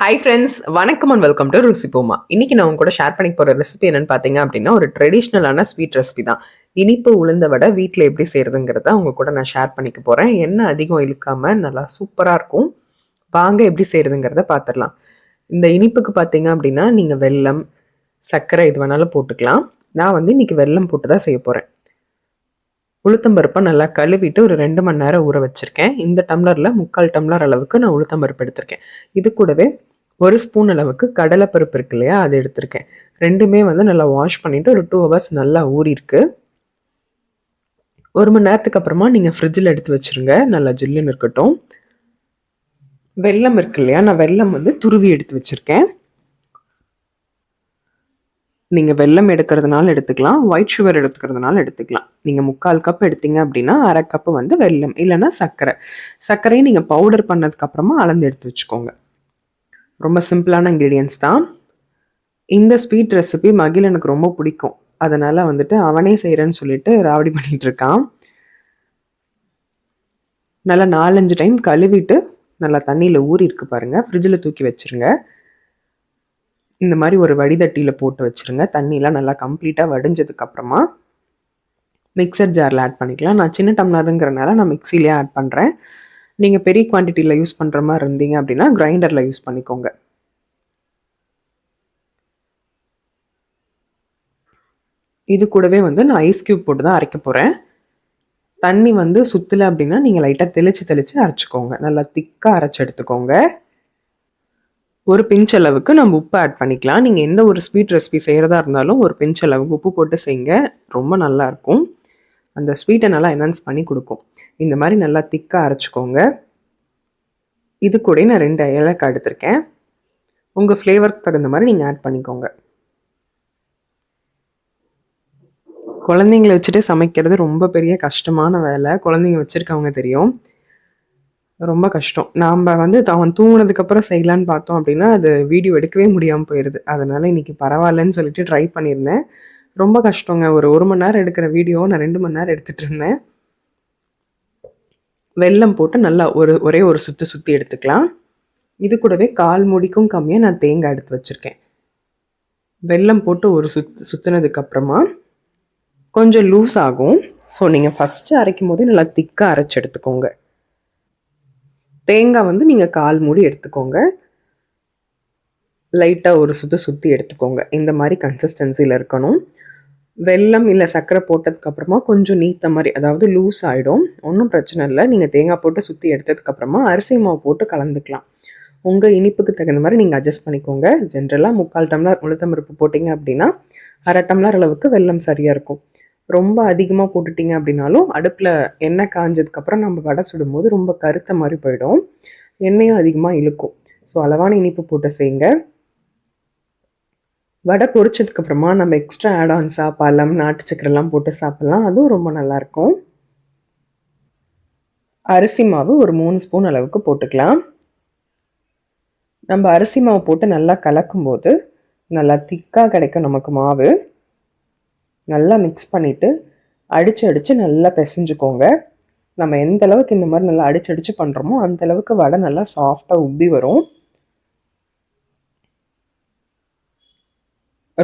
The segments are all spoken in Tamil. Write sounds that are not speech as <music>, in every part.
ஹாய் ஃப்ரெண்ட்ஸ் வணக்கம் அண்ட் வெல்கம் டு ருசிபோமா இன்னைக்கு நான் உங்க கூட ஷேர் பண்ணி போகிற ரெசிபி என்னென்னு பார்த்தீங்க அப்படின்னா ஒரு ட்ரெடிஷ்னலான ஸ்வீட் ரெசிபி தான். இனிப்பு உளுந்த வடை வீட்டில் எப்படி செய்கிறதுங்கிறத உங்க கூட நான் ஷேர் பண்ணிக்க போகிறேன் என்ன அதிகம் இழுக்காமல் நல்லா சூப்பராக இருக்கும். வாங்க எப்படி செய்யறதுங்கிறத பார்த்துடலாம் இந்த இனிப்புக்கு பார்த்தீங்க அப்படின்னா நீங்கள் வெல்லம் சர்க்கரை இது வேணாலும் போட்டுக்கலாம். நான் வந்து இன்னைக்கு வெல்லம் போட்டு தான் செய்ய போகிறேன் உளுத்தம்பருப்பை நல்லா கழுவிட்டு ஒரு ரெண்டு மணி நேரம் ஊற வச்சுருக்கேன். இந்த டம்ளரில் முக்கால் டம்ளர் அளவுக்கு நான் உளுத்தம்பருப்பு எடுத்திருக்கேன். இது கூடவே ஒரு ஸ்பூன் அளவுக்கு கடலைப்பருப்பு இருக்கு இல்லையா அது எடுத்திருக்கேன். ரெண்டுமே வந்து நல்லா வாஷ் பண்ணிவிட்டு ஒரு டூ ஹவர்ஸ் நல்லா ஊறிருக்கு. ஒரு மணி நேரத்துக்கு அப்புறமா நீங்கள் ஃப்ரிட்ஜில் எடுத்து வச்சுருங்க. நல்லா ஜில்லுன்னு இருக்கட்டும். வெல்லம் இருக்கு இல்லையா நான் வெல்லம் வந்து துருவி எடுத்து வச்சுருக்கேன். நீங்கள் வெல்லம் எடுக்கிறதுனால எடுத்துக்கலாம். ஒயிட் சுகர் எடுத்துக்கிறதுனால எடுத்துக்கலாம். நீங்கள் முக்கால் கப் எடுத்தீங்க அப்படின்னா அரை கப்பு வந்து வெல்லம் இல்லைன்னா சர்க்கரை. சர்க்கரையை நீங்கள் பவுடர் பண்ணதுக்கப்புறமா அளந்து எடுத்து வச்சுக்கோங்க. ரொம்ப சிம்பிளான இன்க்ரீடியன்ஸ் தான். இந்த ஸ்வீட் ரெசிபி மகிழ் எனக்கு ரொம்ப பிடிக்கும். அதனால் வந்துட்டு அவனே செய்கிறேன்னு சொல்லிட்டு ராவடி பண்ணிகிட்ருக்கான் நல்லா நாலஞ்சு டைம் கழுவிட்டு நல்லா தண்ணியில் ஊறி இருக்கு பாருங்கள் ஃப்ரிட்ஜில் தூக்கி வச்சுருங்க. இந்த மாதிரி ஒரு வடிதட்டியில் போட்டு வச்சுருங்க. தண்ணியெலாம் நல்லா கம்ப்ளீட்டாக வடிஞ்சதுக்கப்புறமா மிக்சர் ஜாரில் ஆட் பண்ணிக்கலாம். நான் சின்ன டம்ளருங்கிறனால நான் மிக்சிலே ஆட் பண்ணுறேன் நீங்கள் பெரிய குவான்டிட்டியில் யூஸ் பண்ணுற மாதிரி இருந்தீங்க அப்படின்னா கிரைண்டரில் யூஸ் பண்ணிக்கோங்க. இது கூடவே வந்து நான் ஐஸ் க்யூப் போட்டு தான் அரைக்க போகிறேன் தண்ணி வந்து சுற்றலை அப்படின்னா நீங்கள் லைட்டாக தெளித்து தெளித்து அரைச்சிக்கோங்க. நல்லா திக்காக அரைச்சி எடுத்துக்கோங்க. ஒரு பிஞ்ச் அளவுக்கு நம்ம உப்பு ஆட் பண்ணிக்கலாம். நீங்கள் எந்த ஒரு ஸ்வீட் ரெசிபி செய்கிறதா இருந்தாலும் ஒரு பிஞ்ச் அளவுக்கு உப்பு போட்டு செய்யுங்க. ரொம்ப நல்லாயிருக்கும் அந்த ஸ்வீட்டை நல்லா என்ஹான்ஸ் பண்ணி கொடுக்கும். இந்த மாதிரி நல்லா திக்காக அரைச்சிக்கோங்க. இது கூட நான் ரெண்டு ஏலக்காய் எடுத்திருக்கேன். உங்கள் ஃப்ளேவருக்கு தகுந்த மாதிரி நீங்கள் ஆட் பண்ணிக்கோங்க. குழந்தைங்கள வச்சுட்டு சமைக்கிறது ரொம்ப பெரிய கஷ்டமான வேலை. குழந்தைங்க வச்சுருக்கவங்க தெரியும். ரொம்ப கஷ்டம். நாம் வந்து அவன் தூங்கினதுக்கப்புறம் செய்யலான்னு பார்த்தோம் அப்படின்னா அது வீடியோ எடுக்கவே முடியாமல் போயிடுது அதனால் இன்றைக்கி பரவாயில்லன்னு சொல்லிட்டு ட்ரை பண்ணியிருந்தேன். ரொம்ப கஷ்டங்க. ஒரு ஒரு மணி நேரம் எடுக்கிற வீடியோ நான் ரெண்டு மணி நேரம் எடுத்துகிட்டு இருந்தேன். வெல்லம் போட்டு நல்லா ஒரு ஒரே ஒரு சுற்றி சுற்றி எடுத்துக்கலாம். இது கூடவே கால் முடிக்கும் கம்மியாக நான் தேங்காய் எடுத்து வச்சுருக்கேன். வெல்லம் போட்டு ஒரு சுத் சுற்றினதுக்கப்புறமா கொஞ்சம் லூஸ் ஆகும். ஸோ நீங்கள் ஃபஸ்ட்டு அரைக்கும் போதே நல்லா திக்காக அரைச்சி எடுத்துக்கோங்க. தேங்காய் வந்து நீங்கள் கால் மூடி எடுத்துக்கோங்க. லைட்டாக ஒரு சுத்த சுற்றி எடுத்துக்கோங்க. இந்த மாதிரி கன்சிஸ்டன்சியில் இருக்கணும். வெல்லம் இல்லை சர்க்கரை போட்டதுக்கப்புறமா கொஞ்சம் நீத்த மாதிரி அதாவது லூஸ் ஆகிடும் ஒன்றும் பிரச்சனை இல்லை. நீங்கள் தேங்காய் போட்டு சுற்றி எடுத்ததுக்கப்புறமா அரிசி மாவு போட்டு கலந்துக்கலாம். உங்கள் இனிப்புக்கு தகுந்த மாதிரி நீங்கள் அட்ஜஸ்ட் பண்ணிக்கோங்க. ஜென்ரலாக முக்கால் டம்ளர் உளுத்தம்பருப்பு போட்டிங்க அப்படின்னா அரை டம்ளர் அளவுக்கு வெல்லம் சரியாக இருக்கும். ரொம்ப அதிகமாக போட்டுட்டிங்க அப்படின்னாலும் அடுப்பில் எண்ணெய் காஞ்சதுக்கப்புறம் நம்ம வடை சுடும்போது ரொம்ப கருத்த மாதிரி போயிடும். எண்ணெயும் அதிகமாக இழுக்கும். ஸோ அளவான இனிப்பு போட்டு செய்யுங்க. வடை பொரிச்சதுக்கப்புறமா நம்ம எக்ஸ்ட்ரா ஆட் ஆன்ஸா பழம் நாட்டு சக்கரெல்லாம் போட்டு சாப்பிட்லாம். அதுவும் ரொம்ப நல்லாயிருக்கும். அரிசி மாவு ஒரு மூணு ஸ்பூன் அளவுக்கு போட்டுக்கலாம். நம்ம அரிசி மாவு போட்டு நல்லா கலக்கும்போது நல்லா திக்காக கிடைக்கும் நமக்கு மாவு. நல்லா மிக்ஸ் பண்ணிவிட்டு அடித்து அடித்து நல்லா பிசைஞ்சுக்கோங்க. நம்ம எந்த அளவுக்கு இந்த மாதிரி நல்லா அடிச்சு அடித்து பண்ணுறோமோ அந்த அளவுக்கு வடை நல்லா சாஃப்டாக உப்பி வரும்.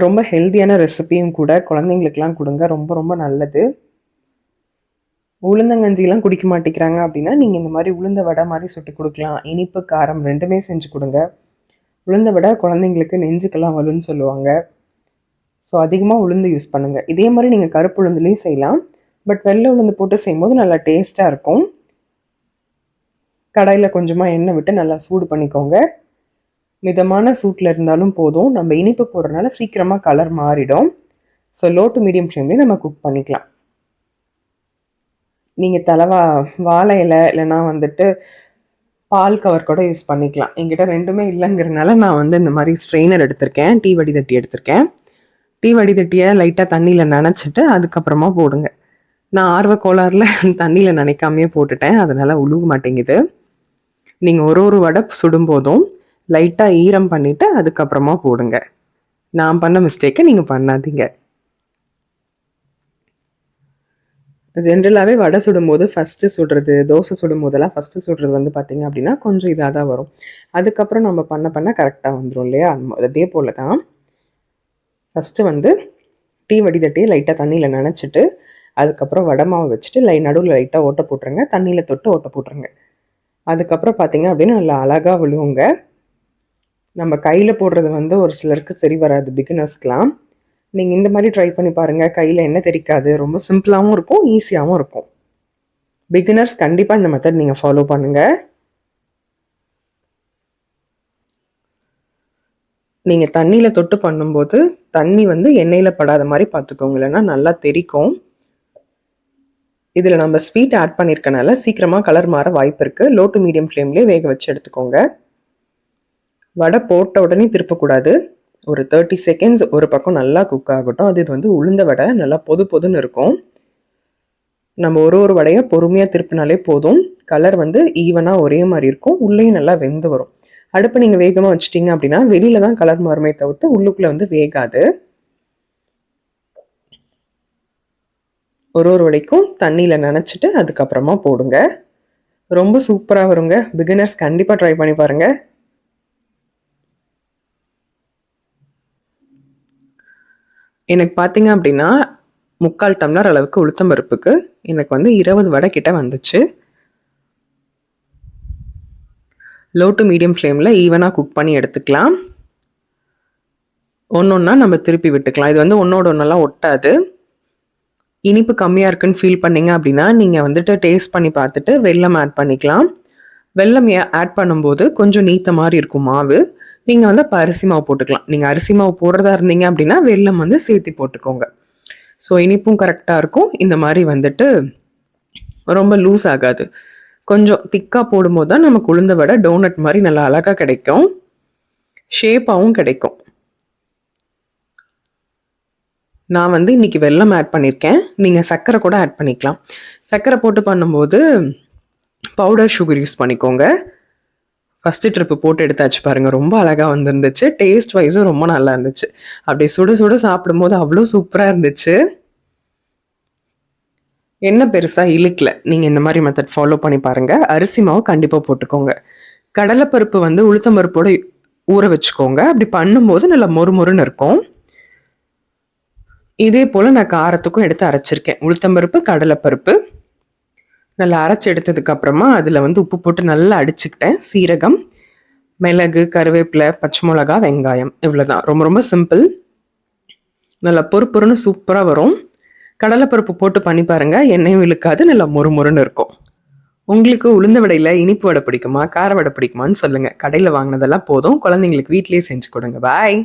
ரொம்ப ஹெல்த்தியான ரெசிபியும் கூட குழந்தைங்களுக்கெலாம் கொடுங்க. ரொம்ப ரொம்ப நல்லது. உளுந்தங்கஞ்சிலாம் குடிக்க மாட்டேங்கிறாங்க அப்படின்னா நீங்கள் இந்த மாதிரி உளுந்த வடை மாதிரி சுட்டு கொடுக்கலாம். இனிப்பு காரம் ரெண்டுமே செஞ்சு கொடுங்க. உளுந்த வடை குழந்தைங்களுக்கு நெஞ்சுக்கெல்லாம் வரும்னு சொல்லுவாங்க. ஸோ அதிகமாக உளுந்து யூஸ் பண்ணுங்கள் இதே மாதிரி நீங்கள் கருப்பு உளுந்துலேயும் செய்யலாம். பட் வெள்ளை உளுந்து போட்டு செய்யும்போது நல்லா டேஸ்ட்டாக இருக்கும். கடாயில் கொஞ்சமாக எண்ணெய் விட்டு நல்லா சூடு பண்ணிக்கோங்க. மிதமான சூட்டில் இருந்தாலும் போதும். நம்ம இனிப்பு போடுறதுனால சீக்கிரமாக கலர் மாறிடும். ஸோ லோ டு மீடியம் ஃப்ளேம்லேயே நம்ம குக் பண்ணிக்கலாம். நீங்கள் தலைவா வாழை இலை இல்லைன்னா வந்துட்டு பால் கவர் கூட யூஸ் பண்ணிக்கலாம். என்கிட்ட ரெண்டுமே இல்லைங்கிறனால நான் வந்து இந்த மாதிரி ஸ்ட்ரெயினர் எடுத்திருக்கேன். டீ வடிதட்டி எடுத்திருக்கேன். டீ வடிதட்டியை லைட்டாக தண்ணியில் நனைச்சிட்டு அதுக்கப்புறமா போடுங்க. நான் ஆர்வ கோளாறில் <laughs> தண்ணியில் நினைக்காமையே போட்டுட்டேன். அதனால் உழுக மாட்டேங்குது. நீங்கள் ஒரு ஒரு வடை சுடும்போதும் லைட்டாக ஈரம் பண்ணிவிட்டு அதுக்கப்புறமா போடுங்க. நான் பண்ண மிஸ்டேக்கை நீங்கள் பண்ணாதீங்க. ஜென்ரலாகவே வடை சுடும்போது ஃபஸ்ட்டு சுடுறது தோசை சுடும் போதெல்லாம் ஃபஸ்ட்டு சுடுறது வந்து பார்த்திங்க அப்படின்னா கொஞ்சம் இதாக தான் வரும். அதுக்கப்புறம் நம்ம பண்ண பண்ண கரெக்டாக வந்துடும் இல்லையா? அதே போல் தான் ஃபஸ்ட்டு வந்து டீ வடிதட்டியை லைட்டாக தண்ணியில் நனைச்சிட்டு அதுக்கப்புறம் வடை மாவு வச்சுட்டு லை நடுவில் லைட்டாக ஓட்ட போட்டுருங்க. தண்ணியில் தொட்டு ஓட்ட போட்டுருங்க. அதுக்கப்புறம் பார்த்திங்க அப்படின்னா நல்லா அழகாக விழுவுங்க. நம்ம கையில் போடுறது வந்து ஒரு சிலருக்கு சரி வராது பிகினர்ஸ்க்கெலாம் நீங்கள் இந்த மாதிரி ட்ரை பண்ணி பாருங்கள் கையில் என்ன தெரிக்காது ரொம்ப சிம்பிளாகவும் இருக்கும் ஈஸியாகவும் இருக்கும். பிகினர்ஸ் கண்டிப்பாக இந்த மெத்தட் நீங்கள் ஃபாலோ பண்ணுங்கள் நீங்கள் தண்ணியில் தொட்டு பண்ணும்போது தண்ணி வந்து எண்ணெயில் படாத மாதிரி பார்த்துக்கோங்க இல்லைன்னா நல்லா தெரிக்கும் இதில் நம்ம ஸ்வீட் ஆட் பண்ணியிருக்கனால சீக்கிரமாக கலர் மாற வாய்ப்பு இருக்குது லோ டு மீடியம் ஃப்ளேம்லேயே வேக வச்சு எடுத்துக்கோங்க. வடை போட்ட உடனே திருப்பக்கூடாது. ஒரு தேர்ட்டி செகண்ட்ஸ் ஒரு பக்கம் நல்லா குக் ஆகட்டும். அது இது வந்து உளுந்த வடை நல்லா பொது பொதுன்னு இருக்கும். நம்ம ஒரு ஒரு வடையை பொறுமையாக திருப்பினாலே போதும். கலர் வந்து ஈவனாக ஒரே மாதிரி இருக்கும். உள்ளேயும் நல்லா வெந்து வரும். அடுப்பு நீங்கள் வேகமாக வச்சிட்டிங்க அப்படின்னா வெளியில தான் கலர் மாறுமே தவிர்த்து உள்ளுக்குள்ளே வந்து வேகாது. ஒரு ஒரு வடைக்கும் தண்ணியில் நினச்சிட்டு அதுக்கப்புறமா போடுங்க. ரொம்ப சூப்பராக வருங்க. பிகினர்ஸ் கண்டிப்பாக ட்ரை பண்ணி பாருங்கள் எனக்கு பார்த்தீங்க அப்படின்னா முக்கால் டம்ளர் அளவுக்கு உளுத்தம் பருப்புக்கு எனக்கு வந்து இருபது வடை கிட்ட வந்துச்சு. லோ டு மீடியம் ஃப்ளேமில் ஈவனாக குக் பண்ணி எடுத்துக்கலாம். ஒன்று ஒன்றா நம்ம திருப்பி விட்டுக்கலாம். இது வந்து ஒன்றோட ஒன்றெல்லாம் ஒட்டாது. இனிப்பு கம்மியாக இருக்குன்னு ஃபீல் பண்ணீங்க அப்படின்னா நீங்கள் வந்துட்டு டேஸ்ட் பண்ணி பார்த்துட்டு வெல்லம் ஆட் பண்ணிக்கலாம். வெல்லம் ஆட் பண்ணும்போது கொஞ்சம் நீத்த மாதிரி இருக்கும் மாவு. நீங்கள் வந்து அப்போ அரிசி மாவு போட்டுக்கலாம். நீங்கள் அரிசி மாவு போடுறதா இருந்தீங்க அப்படின்னா வெல்லம் வந்து சேர்த்து போட்டுக்கோங்க. ஸோ இனிப்பும் கரெக்டாக இருக்கும். இந்த மாதிரி வந்துட்டு ரொம்ப லூஸ் ஆகாது. கொஞ்சம் திக்காக போடும்போது தான் நமக்கு உளுந்த வடை டோனட் மாதிரி நல்லா அழகாக கிடைக்கும். ஷேப்பாகவும் கிடைக்கும். நான் வந்து இன்றைக்கி வெல்லம் ஆட் பண்ணியிருக்கேன் நீங்கள் சர்க்கரை கூட ஆட் பண்ணிக்கலாம். சர்க்கரை போட்டு பண்ணும்போது பவுடர் சுகர் யூஸ் பண்ணிக்கோங்க. ஃபஸ்ட்டு ட்ரிப்பு போட்டு எடுத்தாச்சு பாருங்கள் ரொம்ப அழகாக வந்துருந்துச்சு. டேஸ்ட் வைஸும் ரொம்ப நல்லா இருந்துச்சு. அப்படி சுட சுட சாப்பிடும்போது அவ்வளோ சூப்பராக இருந்துச்சு. என்ன பெருசாக இழுக்கல. நீங்கள் இந்த மாதிரி மெத்தட் ஃபாலோ பண்ணி பாருங்கள் அரிசி மாவு கண்டிப்பாக போட்டுக்கோங்க. கடலைப்பருப்பு வந்து உளுத்தம்பருப்போட ஊற வச்சுக்கோங்க. அப்படி பண்ணும்போது நல்லா மொறு மொறுன்னு இருக்கும். இதே போல் நான் காரத்துக்கும் எடுத்து அரைச்சிருக்கேன். உளுத்தம்பருப்பு கடலைப்பருப்பு. நல்லா அரைச்சி எடுத்ததுக்கப்புறமா அதில் வந்து உப்பு போட்டு நல்லா அடிச்சுக்கிட்டேன். சீரகம் மிளகு கருவேப்பிலை பச்சை மிளகா வெங்காயம். இவ்வளோதான் ரொம்ப ரொம்ப சிம்பிள் நல்லா பொறுப்பொருன்னு சூப்பராக வரும். கடலைப்பருப்பு போட்டு பண்ணி பாருங்கள் எண்ணெயும் இழுக்காது நல்லா மொறு மொறுன்னு இருக்கும். உங்களுக்கு உளுந்த வடையில் இனிப்பு வடை பிடிக்குமா? கார வடை பிடிக்குமான்னு சொல்லுங்கள் கடையில் வாங்கினதெல்லாம் போதும். குழந்தைங்களுக்கு வீட்லேயே செஞ்சு கொடுங்க. பாய்